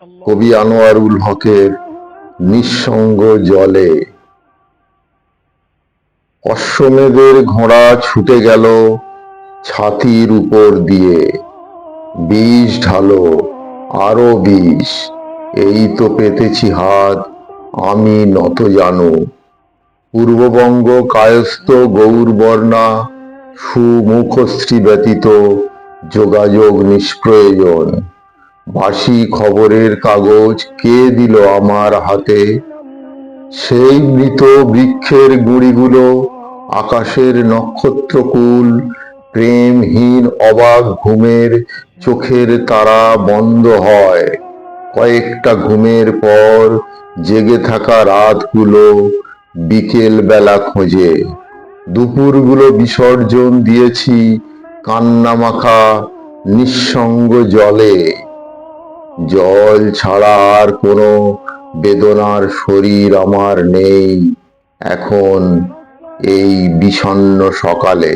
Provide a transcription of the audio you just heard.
কবি আনোয়ারুল হকের নিঃসঙ্গ জলে। অশ্বমেধের ঘোড়া ছুটে গেল ছাতির উপর দিয়ে। বিষ ঢালো, আরও বিষ এই তো পেতেছি হাত, আমি নত জানো। পূর্ববঙ্গ কায়স্থ গৌরবর্ণা, সুমুখশ্রী ব্যতীত যোগাযোগ নিষ্প্রয়োজন। বাসি খবরের কাগজ কে দিল আমার হাতে? সেই মৃত বৃক্ষের গুঁড়িগুলো, আকাশের নক্ষত্রকুল, প্রেমহীন অবাক ঘুমের চোখের তারা বন্ধ হয়। কয়েকটা ঘুমের পর জেগে থাকা রাতগুলো বিকেল বেলা খোঁজে। দুপুরগুলো বিসর্জন দিয়েছি কান্নামাখা, নিঃসঙ্গ জলে। জল ছাড়া আর কোনো বেদনার শরীর আমার নেই। এখন এই বিষণ্ন সকালে